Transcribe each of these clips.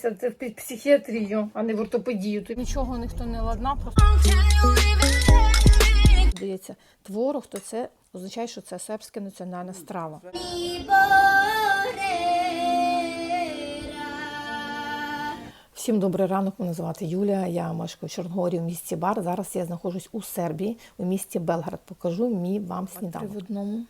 здається, це в психіатрію, а не в ортопедію. Тут нічого ніхто не ладна, просто здається, творог, то це означає, що це сербська національна страва. Всім добрий ранок. Мене звати Юлія. Я мешкаю в Чорногорі в місті Бар. Зараз я знаходжусь у Сербії, у місті Белград. Покажу мій вам сніданок. В одному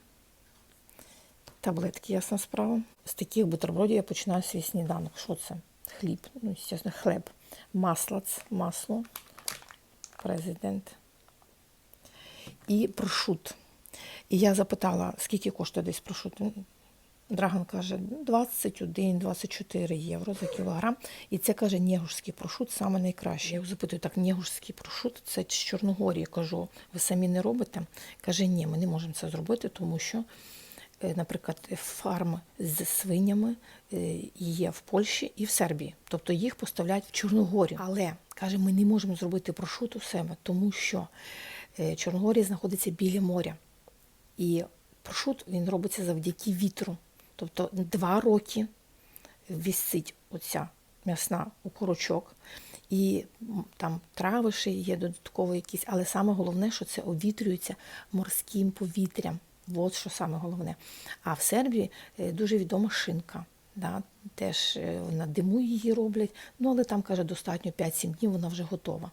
таблетки, ясна справа. З таких бутербродів я починаю свій сніданок. Що це? Хліб, ну, звісно, хліб, маслац, масло, президент і прошут. І я запитала, скільки коштує десь прошут. Драган каже 21-24 євро за кілограм. І це каже нєгушський прошут, саме найкраще. Я його запитую, так нєгушський прошут, це з Чорногорії. Кажу, ви самі не робите? Каже, ні, ми не можемо це зробити, тому що, наприклад, фарм з свинями е, є в Польщі і в Сербії. Тобто їх поставляють в Чорногорію. Але каже, ми не можемо зробити прошут у себе, тому що е, Чорногорія знаходиться біля моря. І прошут він робиться завдяки вітру. Тобто два роки вісить оця м'ясна окорочок, і там трави ще є додатково якісь, але саме головне, що це овітрюється морським повітрям. От що саме головне. А в Сербії е, дуже відома шинка. Да? Теж е, на диму її роблять, ну але там каже, достатньо 5-7 днів вона вже готова.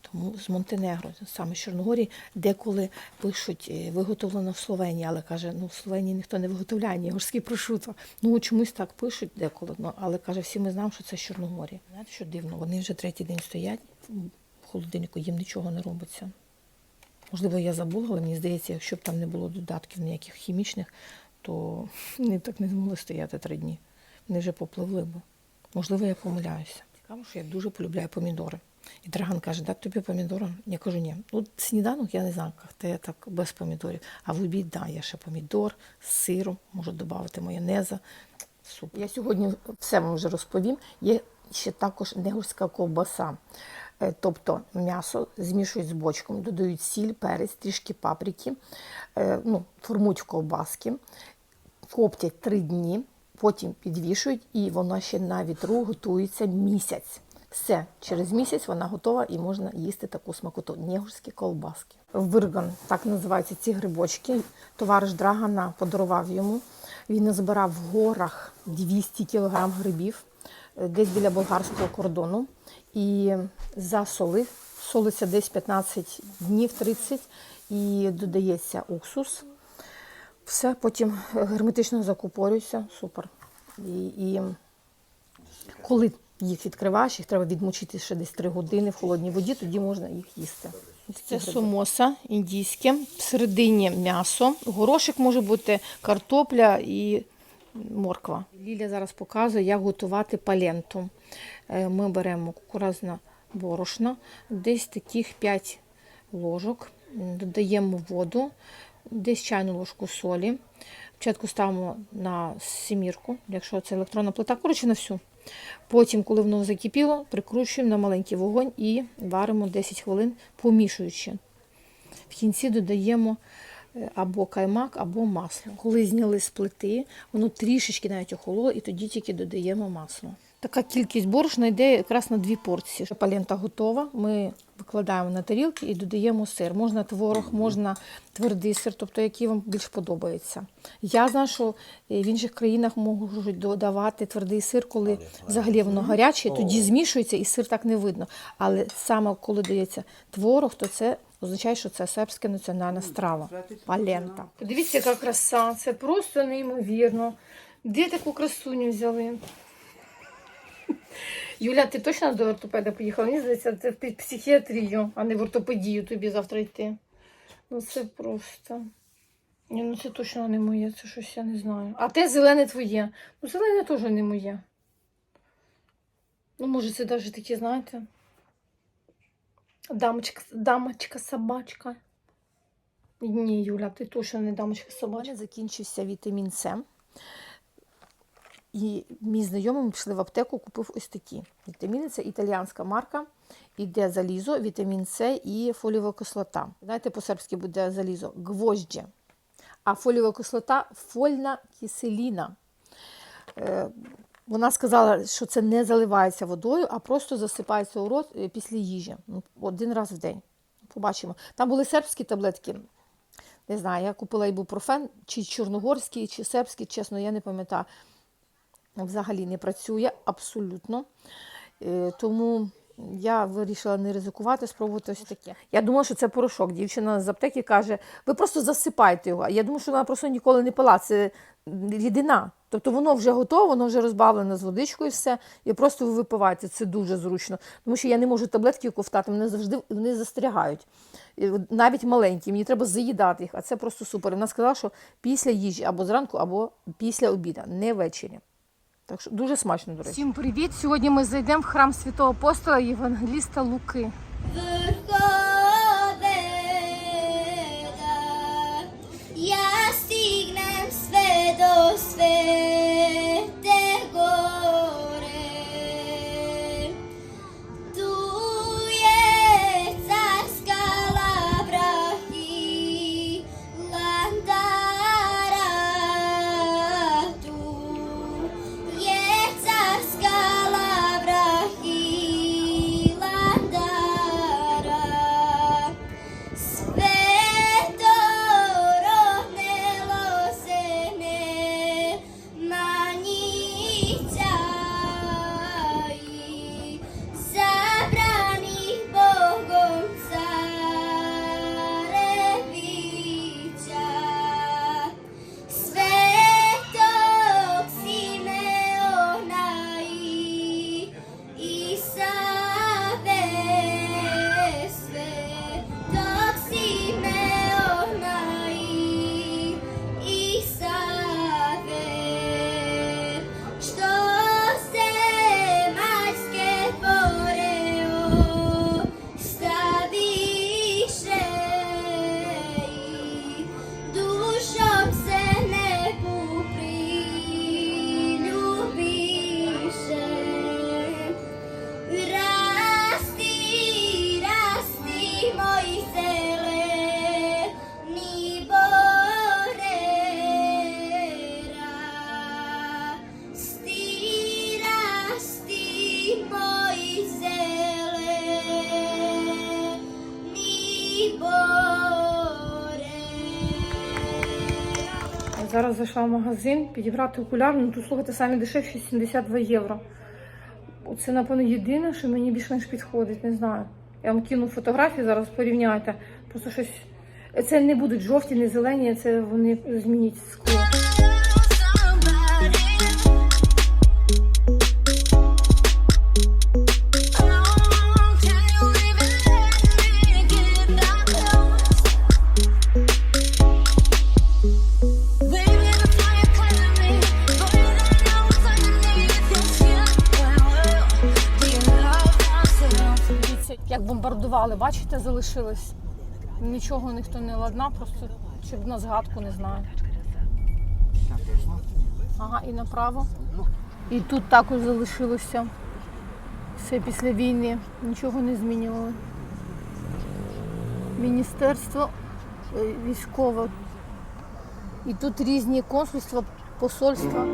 Тому з Монтенегро, саме з Чорногорії, деколи пишуть е, виготовлено в Словенії, але каже, ну в Словенії ніхто не виготовляє ні горські прошуто. Ну чомусь так пишуть деколи, ну, але каже, всі ми знаємо, що це з Чорногорії. Знаєте, що дивно, вони вже третій день стоять в холодильнику, їм нічого не робиться. Можливо, я забула, але мені здається, якщо б там не було додатків ніяких хімічних, то вони так не змогли стояти три дні. Вони вже попливли б. Можливо, я помиляюся. Цікаво, що я дуже полюбляю помідори. І Драган каже, дати тобі помідори? Я кажу, ні. Ну, сніданок я не знаю, як я так без помідорів. А в обід, да, я ще помідор з сиром, можу додати майонеза. Супер. Я сьогодні все вам вже розповім. Є ще також негурська ковбаса. Е, Тобто м'ясо змішують з бочком, додають сіль, перець, трішки паприки, е, ну, формують в ковбаски, коптять три дні, потім підвішують, і вона ще на вітру готується місяць. Все, через місяць вона готова і можна їсти таку смакоту. Нєгурські ковбаски. Вирган, так називаються ці грибочки. Товариш Драгана подарував йому. Він назбирав в горах 200 кг грибів, десь біля болгарського кордону. І засолив. Солиться десь 15 днів, 30, і додається уксус. Все, потім герметично закупорюється. Супер. І, і коли їх відкриваєш, їх треба відмочити ще десь 3 години в холодній воді, тоді можна їх їсти. Це сомоса індійське, всередині м'ясо, горошик може бути, картопля і морква. Ліля зараз показує, як готувати паленту. Е, Ми беремо кукурузне борошно, десь таких 5 ложок, додаємо воду, десь чайну ложку солі. Спочатку ставимо на сімірку, якщо це електронна плита, коротше на всю. Потім, коли воно закипіло, прикручуємо на маленький вогонь і варимо 10 хвилин, помішуючи. В кінці додаємо або каймак, або масло. Коли зняли з плити, воно трішечки навіть охололо, і тоді тільки додаємо масло. Така кількість борошна йде якраз на дві порції. Палента готова. Ми викладаємо на тарілки і додаємо сир. Можна творог, можна твердий сир, тобто який вам більш подобається. Я знаю, що е, в інших країнах можуть додавати твердий сир, коли взагалі воно гаряче, тоді змішується і сир так не видно. Але саме коли дається творог, то це означає, що це сербська національна страва. Палента. Подивіться, яка краса, це просто неймовірно. Де таку красуню взяли? Юля, ти точно до ортопеда поїхала? Мені здається, це в психіатрію, а не в ортопедію тобі завтра йти. Ну це просто. Ні, ну це точно не моє, це щось я не знаю. А те зелене твоє. Ну, зелене теж не моє. Ну, може, це навіть такі, знаєте. Дамочка, дамочка, собачка. Ні, Юля, ти точно не дамочка собачка. У мене закінчився вітамін С. І мій знайомий ми пішли в аптеку, купив ось такі вітаміни. Це італіянська марка. Іде залізо, вітамін С і фолієва кислота. Знаєте, по-сербськи буде залізо гвоздє. А фолієва кислота фольна киселіна. Вона сказала, що це не заливається водою, а просто засипається у рот е, після їжі. Ну, один раз в день. Побачимо. Там були сербські таблетки. Не знаю, я купила ібупрофен, чи чорногорський, чи сербський, чесно, я не пам'ятаю. Взагалі не працює абсолютно. Е, Тому я вирішила не ризикувати, спробувати ось таке. Я думала, що це порошок. Дівчина з аптеки каже: ви просто засипайте його. Я думаю, що вона просто ніколи не пила. Це рідина. Тобто воно вже готове, воно вже розбавлене з водичкою, все, і просто ви випиваєте. Це дуже зручно. Тому що я не можу таблетки ковтати, мене завжди вони застрягають. Навіть маленькі, мені треба заїдати їх, а це просто супер. Вона сказала, що після їжі або зранку, або після обіду, не ввечері. Так що дуже смачно, до речі. Всім привіт! Сьогодні ми зайдемо в храм святого апостола Євангеліста Луки. Зараз зайшла в магазин підібрати окуляр, ну тут слухайте самі дешевші 72 євро. Оце, напевно, єдине, що мені більш-менш підходить, не знаю. Я вам кину фотографії, зараз порівняйте. Просто щось. Це не будуть жовті, не зелені, це вони змінять скло. Як бачите, залишилось. Нічого ніхто не ладнав, просто щоб на згадку не знаю. Ага, і направо. І тут також залишилося. Все після війни. Нічого не змінювали. Міністерство е, військове. І тут різні консульства, посольства.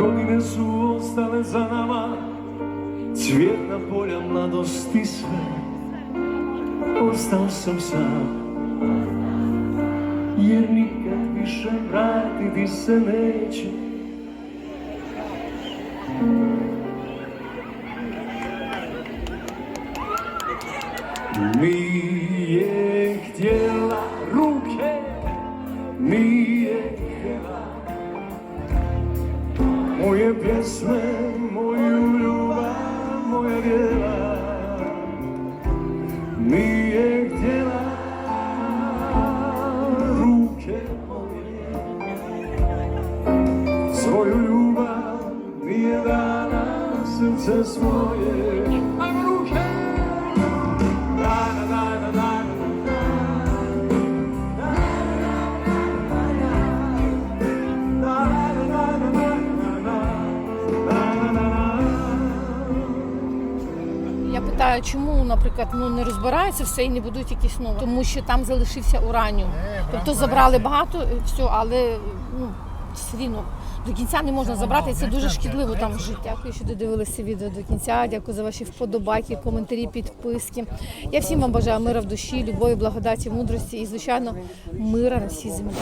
Godine su ostale za nama Cvjetna polja mladosti sve. Ostao sam sam Jer nikad više vratiti se neće. Nije htjela ruke nije moje piesmy, luba, moja wiela, mije gdziela, rukie moje, swoją luba mi dana, serce swoje. Я питаю чому, наприклад, ну не розбирається все і не будуть якісь нові, тому що там залишився ураніум. Тобто забрали багато е, все, але ну все рівно. До кінця не можна забрати, і це дуже шкідливо там жити. Дякую, що додивилися відео до кінця. Дякую за ваші вподобайки, коментарі, підписки. Я всім вам бажаю мира в душі, любові, благодаті, мудрості і, звичайно, мира на всій землі.